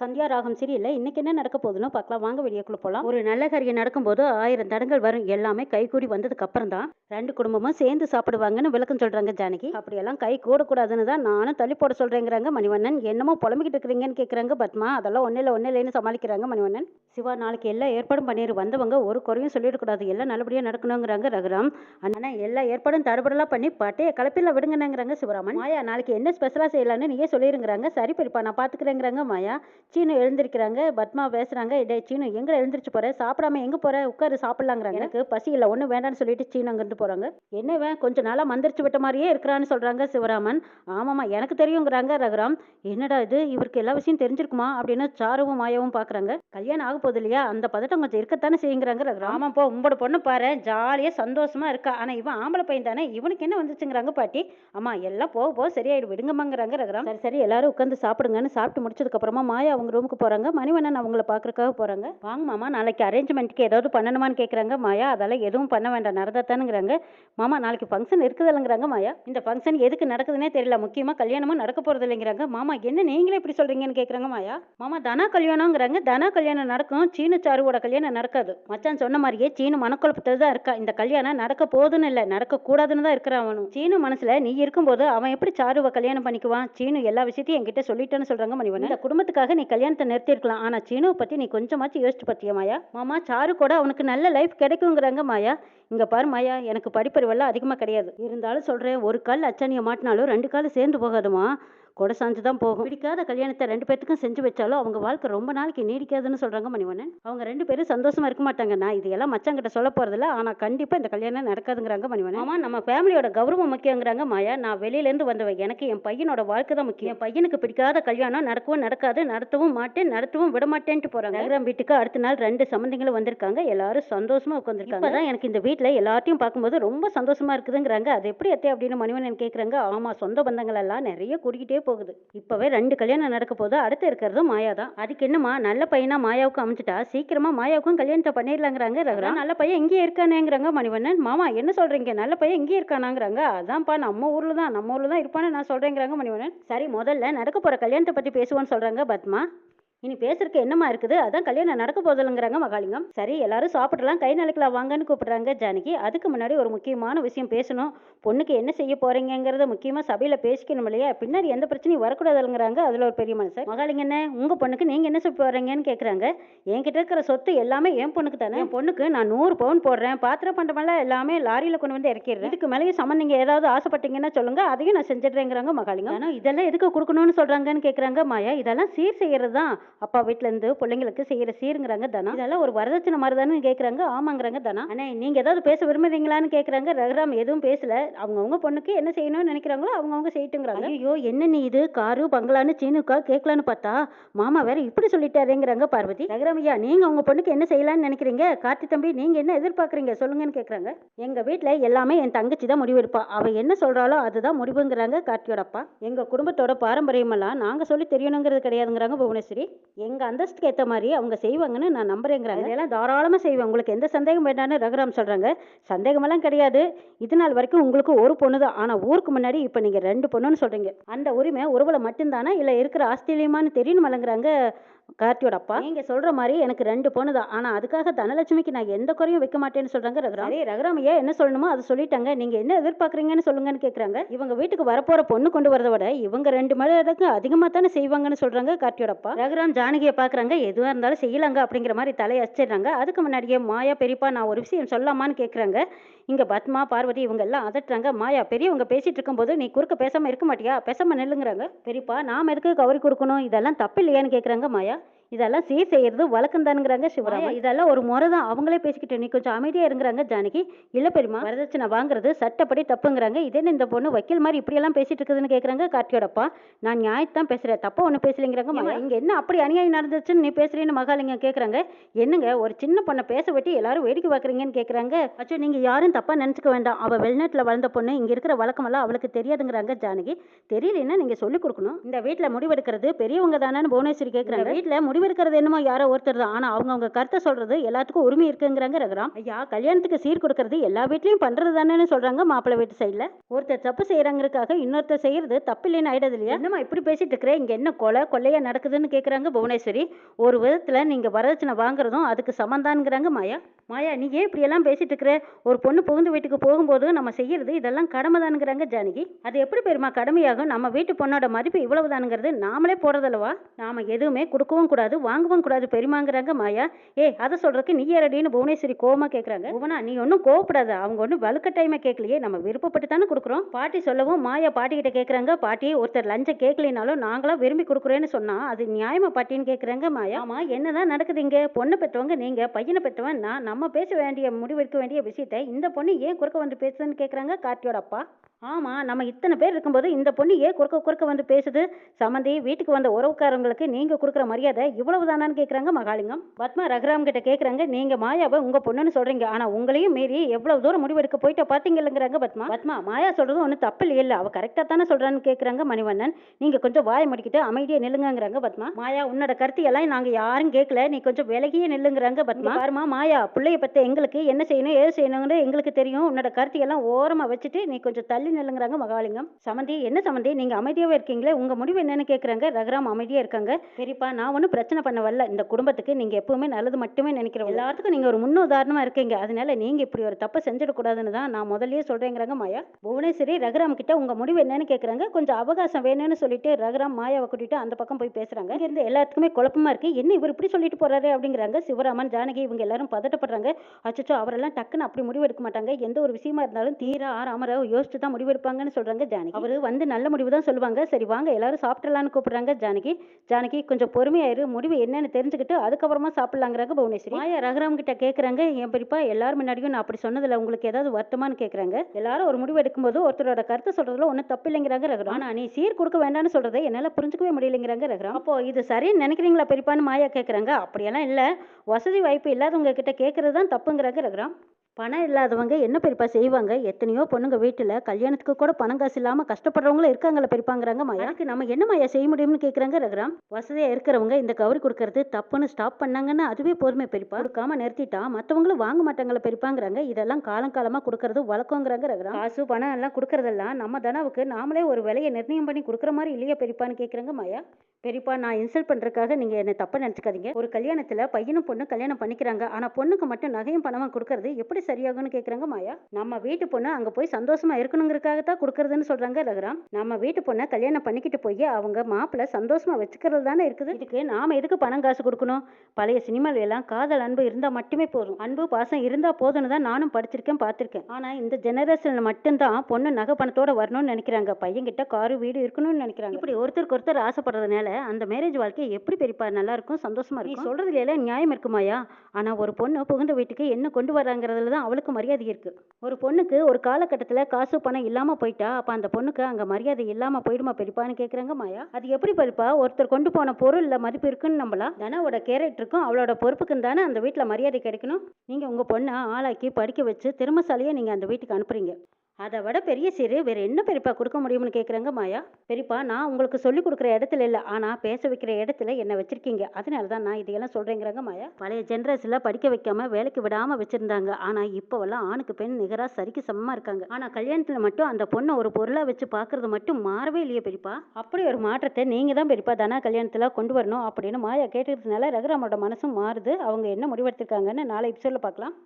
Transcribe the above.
சந்தியா ராகம் சரியில்லை இன்னைக்கு என்ன நடக்க போகுதுன்னு பார்க்கலாம். வாங்க வெளியேக்குள்ள போகலாம் ஒரு நல்ல காரியம் நடக்கும்போது ஆயிரம் தடங்கள் வரும். எல்லாமே கை கூடி வந்ததுக்கு அப்புறம் தான் ரெண்டு குடும்பமும் சேர்ந்து சாப்பிடுவாங்கன்னு விளக்கம் சொல்றாங்க ஜானகி. அப்படியெல்லாம் கை கூடக்கூடாதுன்னு தான் நானும் தள்ளி போட சொல்றேங்கிறாங்க மணிவண்ணன். என்னமோ புலம்பிக்கிட்டு இருக்கிறீங்கன்னு கேட்குறாங்க பத்மா அதெல்லாம் ஒன்றும் இல்லை ஒன்றும் இல்லைன்னு சமாளிக்கிறாங்க மணிவண்ணன். சிவா நாளைக்கு எல்லா ஏற்பாடும் பண்ணிடு வந்தவங்க ஒரு குறையும் சொல்லிடக்கூடாது. எல்லாம் நல்லபடியாக நடக்கணுங்கிறாங்க ரகுராம். அண்ணா எல்லா ஏற்பாடும் தடபடலாம் பண்ணி பட்டையை கலப்பில் விடுங்கன்னுங்கிறாங்க சிவராமன். மாயா நாளைக்கு என்ன ஸ்பெஷலாக செய்யலான்னு நீயே சொல்லிருங்கிறாங்க. சரி பெரியப்பா நான் பார்த்துக்கிறேங்கிறாங்க மாயா. சீனு எழுந்திருக்கிறாங்க பத்மா பேசுறாங்க டே சீனு எங்க எழுந்திரிச்சு போற? சாப்பிடாம எங்க போற? உட்காரு சாப்பிடலாங்கிறாங்க. எனக்கு பசி இல்லை ஒன்றும் வேண்டாம்னு சொல்லிட்டு சீனு அங்கிருந்து போறாங்க. என்ன இவன்? கொஞ்ச நாளா மந்திரிச்சு விட்ட மாதிரியே இருக்கிறான்னு சொல்றாங்க சிவராமன். ஆமாமா எனக்கு தெரியுங்கிறாங்க ரகுராம். என்னடா இது? இவருக்கு எல்லா விஷயம் தெரிஞ்சிருக்குமா? அப்படின்னு சாருவும் மாயாவும் பாக்குறாங்க. கல்யாணம் ஆக போகுது இல்லையா? அந்த பதட்டம் கொஞ்சம் இருக்கத்தானே செய்யுங்கிறாங்க ரகுராம். ஆமா போ உங்களோட பொண்ணு பாரு ஜாலியா சந்தோஷமா இருக்கா? ஆனா இவன் ஆம்பளை பையன் தானே? இவனுக்கு என்ன வந்துச்சுங்கிறாங்க பாட்டி? அம்மா எல்லாம் போக போக சரியாயிடு விடுங்கம்மாங்கிறாங்க ரகுராம். சரி சரி எல்லாரும் உட்காந்து சாப்பிடுங்கன்னு சாப்பிட்டு முடிச்சதுக்கு அப்புறமா மாயா அவங்க ரூமுக்கு போறாங்க. மணிவண்ணன் அவங்கள பார்க்குறக்காக போறாங்க. வாங்க மாமா நாளைக்கு அரேஞ்ச்மெண்ட்டுக்கு ஏதாவது பண்ணணுமான்னு கேட்குறாங்க மாயா. அதெல்லாம் எதுவும் பண்ண வேண்டாம். நடந்தாதானுங்கிறாங்க மாமா நாளைக்கு ஃபங்க்ஷன் இருக்குதில்லைங்கிறாங்க மாயா. இந்த ஃபங்க்ஷன் எதுக்கு நடக்குதுன்னே தெரியல. முக்கியமாக கல்யாணமும் நடக்க போகிறது இல்லைங்கிறாங்க மாமா என்ன நீங்களே இப்படி சொல்கிறீங்கன்னு கேட்குறாங்க மாயா. மாமா தனா கல்யாணங்கிறாங்க தனா கல்யாணம் நடக்கும். சீனு சாருவோட கல்யாணம் நடக்காது. மச்சான் சொன்ன மாதிரியே சீனு மனக்குழப்பத்தில் தான் இருக்கா. இந்த கல்யாணம் நடக்க போதுன்னு இல்லை. நடக்கக்கூடாதுன்னு தான் இருக்கிறான் அவனும். சீனு மனசில் நீ இருக்கும்போது அவன் எப்படி சாருவை கல்யாணம் பண்ணிக்குவான்? சீனு எல்லா விஷயத்தையும் என்கிட்ட சொல்லிட்டேன்னு சொல்கிறாங்க மணிவன் இந்த குடும்பத்துக்காக நீ கல்யாணத்தை நிறுத்திருக்கலாம் ஆனா சீனுவை பத்தி நீ கொஞ்சமாச்சும் யோசிச்சு பார்த்தியா மாயா? மாமா சாரு கூட அவனுக்கு நல்ல லைஃப் கிடைக்குங்கிறாங்க மாயா. இங்க பாரு மாயா எனக்கு படிப்பறிவெல்லாம் அதிகமா கிடையாது. இருந்தாலும் சொல்றேன் ஒரு கால் அச்சானியை மாட்டினாலும் ரெண்டு கால் சேர்ந்து போகாதுமா. கொடை சாஞ்சு தான் போகும். பிடிக்காத கல்யாணத்தை ரெண்டு பேர்த்துக்கும் செஞ்சு வச்சாலும் அவங்க வாழ்க்கை ரொம்ப நாளைக்கு நீடிக்காதுன்னு சொல்கிறாங்க மணிவண்ணன். அவங்க ரெண்டு பேரும் சந்தோஷமா இருக்க மாட்டாங்க. நான் இதையெல்லாம் மச்சாங்கிட்ட சொல்ல போகிறதில்ல ஆனால் கண்டிப்பாக இந்த கல்யாணம் நடக்காதுங்கிறாங்க மணிவண்ணன். ஆமாம் நம்ம ஃபேமிலியோட கௌரவம் முக்கியங்கிறாங்க மாயா. நான் வெளியிலேருந்து வந்தவன் எனக்கு என் பையனோட வாழ்க்கை தான் முக்கியம். என் பையனுக்கு பிடிக்காத கல்யாணம் நடக்கவும் நடக்காது. நடத்தவும் மாட்டேன் நடத்தவும் விட மாட்டேன்ட்டு போகிறாங்க நகரம் வீட்டுக்கு அடுத்த நாள் ரெண்டு சம்மந்தங்களும் வந்திருக்காங்க. எல்லாரும் சந்தோஷமாக உட்காந்துருக்காங்க அதான் எனக்கு இந்த வீட்டில் எல்லாத்தையும் பார்க்கும்போது ரொம்ப சந்தோஷமாக இருக்குதுங்கிறாங்க. அது எப்படி அத்தை அப்படின்னு மணிவண்ணன் கேட்குறாங்க ஆமாம் சொந்த பந்தங்கள் எல்லாம் நிறைய கூடிக்கிட்டே போகுது. இப்பவே ரெண்டு கல்யாணம் நடக்க போது அடுத்து இருக்கிறது மாயா தான் அதுக்கு என்னமா நல்ல பையனா மாயாவுக்கு அமைஞ்சிட்டா? சீக்கிரமா மாயாவுக்கும் கல்யாணத்தை பண்ணிடலாங்கிறாங்க ரகுராம். நல்ல பையன் இங்கே இருக்கானேங்கிறாங்க மணிவண்ணன். மாமா என்ன சொல்றீங்க? நல்ல பையன் இங்கே இருக்கானாங்கிறாங்க. அதான்ப்பா நம்ம ஊர்ல தான் நம்ம ஊர்ல தான் இருப்பான்னு நான் சொல்றேங்கிறாங்க மணிவண்ணன். சரி முதல்ல நடக்க போற கல்யாணத்தை பத்தி பேசுவோன்னு சொல்றாங்க பத்மா. இனி பேசுறதுக்கு என்னமா இருக்குது? அதான் கல்யாணம் நடக்க போதில்லைங்கிறாங்க மகாலிங்கம். சரி எல்லாரும் சாப்பிடலாம் கை நிலைக்கலாம் வாங்கன்னு கூப்பிடுறாங்க ஜானகி. அதுக்கு முன்னாடி ஒரு முக்கியமான விஷயம் பேசணும். பொண்ணுக்கு என்ன செய்ய போறீங்கிறத முக்கியமா சபையில பேசிக்கணும் இல்லையா? பின்னாடி எந்த பிரச்சனையும் வரக்கூடாதுங்கிறாங்க அதுல ஒரு பெரிய மனுஷன் மகாலிங்கண்ணே உங்க பொண்ணுக்கு நீங்க என்ன சொல்ல போறீங்கன்னு கேக்குறாங்க. என்கிட்ட இருக்கிற சொத்து எல்லாமே என் பொண்ணுக்கு தானே. என் பொண்ணுக்கு நான் நூறு பவுன் போடுறேன். பாத்திரம் பண்டமெல்லாம் எல்லாமே லாரியில கொண்டு வந்து இறக்கிடுறேன். இதுக்கு மேலேயும் சம்மன் நீங்க ஏதாவது ஆசைப்பட்டீங்கன்னா சொல்லுங்க. அதையும் நான் செஞ்சிடுறேங்கிறாங்க மகாலிங்கம். ஆனா இதெல்லாம் எதுக்கு கொடுக்கணும்னு சொல்றாங்கன்னு கேக்குறாங்க மாயா. இதெல்லாம் சீர் செய்யறது தான் அப்பா வீட்ல இருந்து பிள்ளைங்களுக்கு செய்யற சீருங்கிறாங்க தனா. இதெல்லாம் ஒரு வரதட்சணை மாதிரி தானே கேக்குறாங்க. ஆமாங்கிறாங்க தனா. அண்ணே நீங்க ஏதாவது பேச விரும்புறீங்களான்னு கேக்குறாங்க. ரகுராம் எதுவும் பேசல. அவங்கவுங்க பொண்ணுக்கு என்ன செய்யணும்னு நினைக்கிறாங்களோ அவங்கவுங்க செய்யட்டுங்கிறாங்க. ஐயோ என்ன நீ இது? காரு பங்களான்னு சீனுக்கா கேட்கலான்னு பார்த்தா மாமா வேற இப்படி சொல்லிட்டாருங்கிறாங்க பார்வதி. ரகுராம் ஐயா நீங்க உங்க பொண்ணுக்கு என்ன செய்யலாம்னு நினைக்கிறீங்க? கார்த்தி தம்பி நீங்க என்ன எதிர்பார்க்குறீங்க? சொல்லுங்கன்னு கேக்குறாங்க. எங்க வீட்டில் எல்லாமே என் தங்கச்சி தான் முடிவு எடுப்பா அவ என்ன சொல்கிறாளோ அதுதான் முடிவுங்கிறாங்க கார்த்தியோட அப்பா. எங்க குடும்பத்தோட பாரம்பரியமெல்லாம் நாங்க சொல்லி தெரியணுங்கிறது கிடையாதுங்கிறாங்க புவனேஸ்வரி. எங்க அந்தஸ்துக்கு ஏத்த மாதிரி அவங்க செய்வாங்கன்னு நான் நம்புறேங்கிறாங்க. இதெல்லாம் தாராளமா செய்வேன் உங்களுக்கு எந்த சந்தேகம் வேண்டாம்னு ரகுராம் சொல்றாங்க. சந்தேகமெல்லாம் கிடையாது. இது நாள் வரைக்கும் உங்களுக்கு ஒரு பொண்ணு தான். ஆனா ஊருக்கு முன்னாடி இப்ப நீங்க ரெண்டு பொண்ணுன்னு சொல்றீங்க. அந்த உரிமை உறவுல மட்டும்தானா? இல்ல இருக்கிற ஆஸ்திரேலியமான்னு தெரியணுமலங்கிறாங்க கார்த்தியோட அப்பா? நீங்க சொல்ற மாதிரி எனக்கு ரெண்டு பொண்ணு தான். ஆனா அதுக்காக தனலட்சுமிக்கு நான் எந்த குறையும் வைக்க மாட்டேன்னு சொல்றாங்க ரகுராம். அதே ரகுராம் ஐயா என்ன சொல்லணுமோ அதை சொல்லிட்டாங்க. நீங்க என்ன எதிர்பார்க்கறீங்கன்னு சொல்லுங்கன்னு கேக்குறாங்க. இவங்க வீட்டுக்கு வரப்போற பொண்ணு கொண்டு வரதை விட இவங்க ரெண்டு மடங்கு அதிகமா தானே செய்வாங்கன்னு சொல்றாங்க கார்த்தியோட அப்பா. ரகுராம் ஜானகியை பார்க்குறாங்க. எதுவாக இருந்தாலும் செய்யலாங்க அப்படிங்கிற மாதிரி தலையச்சிடுறாங்க அதுக்கு முன்னாடியே மாயா பெரியப்பா நான் ஒரு விஷயம் சொல்லலாமான்னு கேட்குறாங்க இங்கே பத்மா பார்வதி இவங்க எல்லாம் அதட்டுறாங்க. மாயா பெரியவங்க பேசிகிட்டு இருக்கும்போது நீ குறுக்க பேசாமல் இருக்க மாட்டியா? பேசாமல் நெல்லுங்கிறாங்க. பெரியப்பா நாம் எதுக்கு கௌரி கொடுக்கணும் இதெல்லாம் தப்பு இல்லையான்னு கேட்குறாங்க மாயா. இதெல்லாம் சீர் செய்யறது வழக்கம் தானுங்கிறாங்க சிவராமா இதெல்லாம் ஒரு முறை தான் அவங்களே பேசிக்கிட்டு நீ கொஞ்சம் அமைதியா இருங்கிறாங்க ஜானகி. இல்ல பெரியமா வரதட்சணை வாங்குறது சட்டப்படி தப்புங்கிறாங்க. இதே இந்த பொண்ணு வக்கீல் மாதிரி இப்படி எல்லாம் பேசிட்டு இருக்குதுன்னு கேக்குறாங்க கார்த்தியோடப்பா. நான் நியாயத்தான் பேசுறேன் தப்பா ஒண்ணு பேசலைங்கிறாங்க இங்க என்ன அப்படி அநியாயம் நடந்துச்சுன்னு நீ பேசுறேன்னு மகாலிங்கம் கேக்குறாங்க. என்னங்க ஒரு சின்ன பொண்ணை பேச வெட்டி எல்லாரும் வேடிக்கை பார்க்குறீங்கன்னு கேக்குறாங்க. அச்சோ நீங்க யாரும் தப்பா நினைச்சுக்க வேண்டாம். அவ வெளிநாட்டுல வளர்ந்த பொண்ணு இங்க இருக்கிற வழக்கமெல்லாம் அவளுக்கு தெரியாதுங்கிறாங்க ஜானகி. தெரியலன்னா நீங்க சொல்லி கொடுக்கணும். இந்த வீட்ல முடிவெடுக்கிறது பெரியவங்க தானேன்னு புவனேஸ்வரி கேக்குறாங்க. வீட்ல முடிவெடுக்கிறது என்னமோ யாரோ ஒருத்தர் தான். ஆனால் அவங்கவுங்க கருத்தை சொல்றது எல்லாத்துக்கும் உரிமை இருக்குங்கிறாங்க ரகுராம். ஐயா கல்யாணத்துக்கு சீர் கொடுக்கறது எல்லா வீட்லையும் பண்றது தானேன்னு சொல்றாங்க மாப்பிள்ளை வீட்டு சைடில் ஒருத்தர் தப்பு செய்யறாங்கிறதுக்காக இன்னொருத்தர் செய்யறது தப்பு இல்லைன்னு ஆயிடுது இல்லையா? என்னமா இப்படி பேசிட்டு இருக்கிற? இங்க என்ன கொலை கொள்ளையா நடக்குதுன்னு கேட்குறாங்க புவனேஸ்வரி. ஒரு விதத்துல நீங்க வரதட்சணை வாங்குறதும் அதுக்கு சமந்தான்ங்கிறாங்க மாயா. மாயா நீ ஏன் இப்படி எல்லாம் பேசிட்டு இருக்கிற? ஒரு பொண்ணு புகுந்து வீட்டுக்கு போகும்போது நம்ம செய்யறது இதெல்லாம் கடமை தானுங்கிறாங்க ஜானகி. அது எப்படி பெருமா கடமையாகும்? நம்ம வீட்டு பொண்ணோட மதிப்பு இவ்வளவு தானுங்கிறது நாமளே போறதல்லவா நாம எதுவுமே கொடுக்கவும் கூடாது. வாங்கவும் கூடாது பெருமாங்கிறாங்க மாயா. ஏ அதை சொல்றதுக்கு நீ ஏறடின்னு புவனேஸ்வரி கோவமா கேட்குறாங்க புவனா நீ ஒன்றும் கோவப்படாத. அவங்க ஒன்றும் வலுக்கட்டாயமா கேட்கலையே நம்ம விருப்பப்பட்டு தானே கொடுக்குறோம். பாட்டி சொல்லவும் மாயா பாட்டி கிட்ட பாட்டி ஒருத்தர் லஞ்சம் கேட்கலினாலும் நாங்களாம் விரும்பி கொடுக்குறேன்னு சொன்னா அது நியாயமா பாட்டின்னு கேட்குறாங்க மாயா. ஆமா என்னதான் நடக்குது இங்க? பொண்ணை பெற்றவங்க நீங்க பையனை பெற்றவன் நான். நம்ம பேச வேண்டிய முடிவெடுக்க வேண்டிய விஷயத்தை இந்த பொண்ணு ஏன் குறுக்க வந்து பேசுதுன்னு கேட்குறாங்க கார்த்தியோட அப்பா. ஆமா நம்ம இத்தனை பேர் இருக்கும்போது இந்த பொண்ணு ஏன் குறுக்க குறுக்க வந்து பேசுது? சம்மந்தி வீட்டுக்கு வந்த உறவுக்காரங்களுக்கு நீங்கள் கொடுக்குற மரியாதை இவ்வளவு தானான்னு கேட்குறாங்க மகாலிங்கம். பத்மா ரகுராம் கிட்ட கேட்குறாங்க நீங்க மாயாவை உங்க பொண்ணுன்னு சொல்றீங்க. ஆனா உங்களையும் மீறி எவ்வளவு தூரம் முடிவெடுக்க போயிட்டு பாத்தீங்கல்லங்கிறாங்க பத்மா. பத்மா மாயா சொல்றது ஒன்றும் தப்பு இல்லை அவ கரெக்டாக தானே சொல்றான்னு கேட்குறாங்க மணிவண்ணன். நீங்க கொஞ்சம் வாயை முடிக்கிட்டு அமைதியா நில்லுங்கங்கிறாங்க பத்மா. மாயா உன்னோட கருத்து எல்லாம் நாங்க யாரும் கேட்கல நீ கொஞ்சம் விலகியே நில்லுங்கிறாங்க பத்மா. பாருமா மாயா பிள்ளைய பத்தி எங்களுக்கு என்ன செய்யணும் ஏது செய்யணுங்கிறது எங்களுக்கு தெரியும். உன்னோட கருத்து எல்லாம் ஓரமா வச்சுட்டு நீ கொஞ்சம் தள்ளி நில்லுங்கிறாங்க மகாலிங்கம். சமந்தி என்ன சமந்தி? நீங்க அமைதியாவே இருக்கீங்களே. உங்க முடிவு என்னன்னு கேட்குறாங்க ரகுராம் அமைதியா இருக்காங்க. சரிப்பா நான் ஒன்றும் பிரச்சனை பிரச்சனை பண்ண வரல. இந்த குடும்பத்துக்கு நீங்க எப்பவுமே நல்லது மட்டுமே நினைக்கிறோம் எல்லாத்துக்கும் நீங்க ஒரு முன்னுதாரணமா இருக்கீங்க. அதனால நீங்க இப்படி ஒரு தப்பை செஞ்சிடக்கூடாதுன்னு தான் நான் முதல்லயே சொல்றேங்கிறாங்க மாயா. புவனேஸ்வரி ரகுராம் கிட்ட உங்க முடிவு என்னன்னு கேக்குறாங்க. கொஞ்சம் அவகாசம் வேணும்னு சொல்லிட்டு ரகுராம் மாயாவை கூட்டிட்டு அந்த பக்கம் போய் பேசுறாங்க. இருந்து எல்லாத்துக்குமே குழப்பமா இருக்கு. என்ன இவர் இப்படி சொல்லிட்டு போறாரு அப்படிங்கிறாங்க. சிவராமன் ஜானகி இவங்க எல்லாரும் பதட்டப்படுறாங்க. அச்சச்சோ அவரெல்லாம் டக்குன்னு அப்படி முடிவு எடுக்க மாட்டாங்க. எந்த ஒரு விஷயமா இருந்தாலும் தீர ஆறாமர யோசிச்சு தான் முடிவெடுப்பாங்கன்னு சொல்றாங்க ஜானகி. அவரு வந்து நல்ல முடிவு தான் சொல்லுவாங்க. சரி வாங்க எல்லாரும் சாப்பிடலான்னு கூப்பிடுறாங்க ஜானகி. ஜானகி கொஞ்சம் பொறுமையாயிரு முடிவு என்னன்னு தெரிஞ்சுக்கிட்டு அதுக்கப்புறமா சாப்பிடலாங்கிறாங்க புவனேஸ்வரி. மாயா ரகுராம் கிட்ட கேக்குறாங்க என் பெரியப்பா எல்லாரும் முன்னாடியும் நான் அப்படி சொன்னதுல உங்களுக்கு ஏதாவது வருத்தமான்னு கேக்குறாங்க? எல்லாரும் ஒரு முடிவு எடுக்கும்போது ஒருத்தரோட கருத்தை சொல்றதுல ஒன்றும் தப்பு இல்லைங்கிறாங்க ரகுராம். ஆனா நீ சீர் கொடுக்க வேண்டாம்னு சொல்றதை என்னால புரிஞ்சுக்கவே முடியலைங்கிறாங்க ரகுராம். அப்போ இது சரின்னு நினைக்கிறீங்களா பெரியப்பான்னு மாயா கேக்குறாங்க? அப்படியெல்லாம் இல்ல. வசதி வாய்ப்பு இல்லாதவங்க கிட்ட கேட்கறது தான் தப்புங்கிறாங்க ரகுராம். பணம் இல்லாதவங்க என்ன பெரியப்பா செய்வாங்க? எத்தனையோ பொண்ணுங்க வீட்டில் கல்யாணத்துக்கு கூட பணம் காசு இல்லாமல் கஷ்டப்படுறவங்களும் இருக்காங்களே பெரியப்பாங்கிறாங்க மாயா. அதுக்கு நம்ம என்ன மாயா செய்ய முடியும்னு கேட்குறாங்க ரகுராம்? வசதியாக இருக்கிறவங்க இந்த கௌரி கொடுக்கறது தப்புன்னு ஸ்டாப் பண்ணாங்கன்னா அதுவே போதுமே பெரியப்பா. கொடுக்காம நிறுத்திட்டா மற்றவங்களும் வாங்க மாட்டாங்களே பெரியப்பாங்கிறாங்க. இதெல்லாம் காலம் காலமாக கொடுக்கறது வழக்கங்கிறாங்க ரகுராம். காசு பணம் எல்லாம் கொடுக்கறதெல்லாம் நம்ம தனவுக்கு நாமளே ஒரு விலையை நிர்ணயம் பண்ணி கொடுக்குற மாதிரி இல்லையா பெரியப்பான்னு கேட்குறாங்க மாயா. பெரியப்பா நான் இன்சல்ட் பண்ணுறதுக்காக நீங்கள் என்னை தப்பாக நினச்சிக்காதீங்க. ஒரு கல்யாணத்தில் பையனும் பொண்ணு கல்யாணம் பண்ணிக்கிறாங்க. ஆனால் பொண்ணுக்கு மட்டும் நகையும் பணமும் கொடுக்கறது எப்படி சரியாகும்னு கேட்குறாங்க மாயா. நம்ம வீட்டு பொண்ணு அங்கே போய் சந்தோஷமா இருக்கணுங்கிறதுக்காக தான் கொடுக்கறதுன்னு சொல்கிறாங்க ரகுராம். நம்ம வீட்டு பொண்ணை கல்யாணம் பண்ணிக்கிட்டு போய் அவங்க மாப்பிள்ளை சந்தோஷமா வச்சுக்கிறது தானே இருக்குது. இதுக்கு நாம எதுக்கு பணம் காசு கொடுக்கணும்? பழைய சினிமால எல்லாம் காதல் அன்பு இருந்தால் மட்டுமே போதும். அன்பு பாசம் இருந்தால் போதும்னு தான் நானும் படிச்சிருக்கேன் பார்த்துருக்கேன். ஆனால் இந்த ஜெனரேஷனில் மட்டும்தான் பொண்ணு நகை பணத்தோட வரணும்னு நினைக்கிறாங்க. பையன்கிட்ட காரு வீடு இருக்கணும்னு நினைக்கிறாங்க. இப்படி ஒருத்தருக்கு ஒருத்தர் ஆசைப்படுறதுனால அந்த மேரேஜ் வாழ்க்கை எப்படி பெரியப்பா? நல்லா இருக்கும் சந்தோஷமா இருக்கும். நீ சொல்றதுல எல்லாம் நியாயம் இருக்குமாயா ஆனால் ஒரு பொண்ணு புகுந்த வீட்டுக்கு என்ன கொண்டு வராங்கிறதுல தான் அவளுக்கு மரியாதை இருக்குது ஒரு பொண்ணுக்கு ஒரு காலகட்டத்தில் காசு பணம் இல்லாமல் போயிட்டா அப்போ அந்த பொண்ணுக்கு அங்கே மரியாதை இல்லாமல் போயிடுமா பெரியப்பான்னு கேட்குறாங்க மாயா. அது எப்படி பெரியப்பா? ஒருத்தர் கொண்டு போன பொருளில் மதிப்பு இருக்குன்னு நம்மளா தனாவோட கேரக்டருக்கும் அவளோட பொறுப்புக்கும் தானே அந்த வீட்டில் மரியாதை கிடைக்கணும்? நீங்கள் உங்கள் பொண்ணை ஆளாக்கி படிக்க வச்சு திறமசாலியா நீங்கள் அந்த வீட்டுக்கு அனுப்புறீங்க. அதை விட பெரிய சீரு வேறு என்ன பெரியப்பா கொடுக்க முடியும்னு கேட்குறாங்க மாயா? பெரியப்பா நான் உங்களுக்கு சொல்லி கொடுக்குற இடத்துல இல்லை. ஆனால் பேச வைக்கிற இடத்துல என்னை வச்சிருக்கீங்க? அதனால தான் நான் இதையெல்லாம் சொல்கிறேங்கிறாங்க மாயா. பழைய ஜென்ரேஷனில் படிக்க வைக்காம வேலைக்கு விடாமல் வச்சுருந்தாங்க. ஆனால் இப்போவெல்லாம் ஆணுக்கு பெண் நிகராக சரிக்கு சமமாக இருக்காங்க. ஆனால் கல்யாணத்தில் மட்டும் அந்த பொண்ணை ஒரு பொருளாக வச்சு பார்க்குறது மட்டும் மாறவே இல்லையே பெரியப்பா. அப்படி ஒரு மாற்றத்தை நீங்கள் தான் பெரியப்பா தானா கல்யாணத்தில் கொண்டு வரணும் அப்படின்னு மாயா கேட்டுக்கிறதுனால ரகுராமோட மனசும் மாறுது. அவங்க என்ன முடிவெடுத்திருக்காங்கன்னு நாளை எபிசோடில் பார்க்கலாம்.